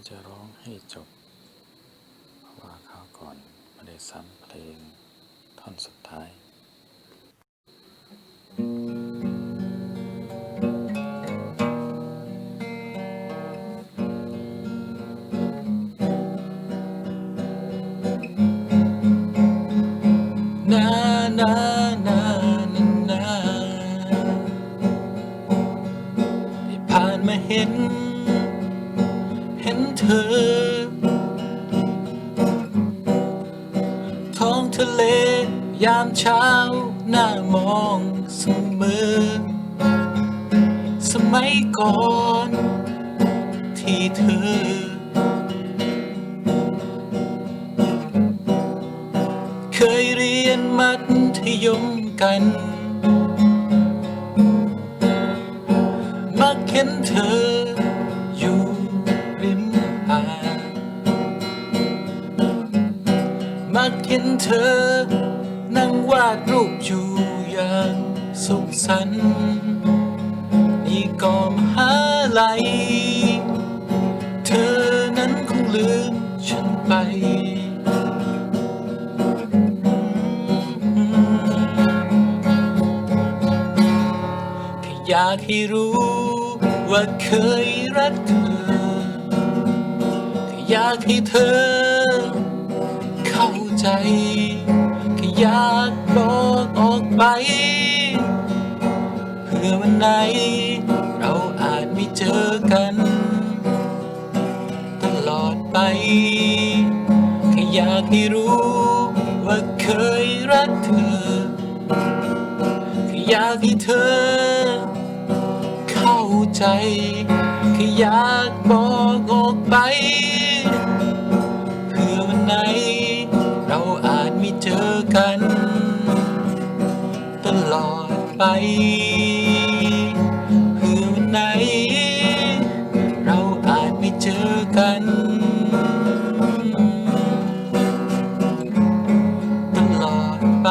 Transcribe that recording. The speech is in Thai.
ก็จะร้องให้จบ เพราะว่าคราวก่อนไม่ได้ซ้ำเพลงท่อนสุดท้ายนานานานานาได้ผ่านมาเห็น ห็นเธอ ท้องทะเลยามเช้าหน้ามองเสมอ สมัยก่อนที่เธอ เคยเรียนมัธยมกันมักเห็นเธอ มักเห็นเธอ นั่งวาดรูปอยู่อย่างสุขสันต์นี่ก็มหาลัยเธอนั้นคงลืมฉันไปแค่อยากให้รู้ว่าเคยรักเธอแค่อยากให้เธอ ใจแค่อยากบอกออกไป เพื่อวันไหน เราอาจไม่เจอกัน ตลอดไปแค่อยากให้รู้ว่าเคยรักเธอแค่อยากให้เธอ เข้าใจแค่อยากบอก ไเจอกัน ตลอดไปคือวันไหน เราอาจไม่เจอกัน ตลอดไป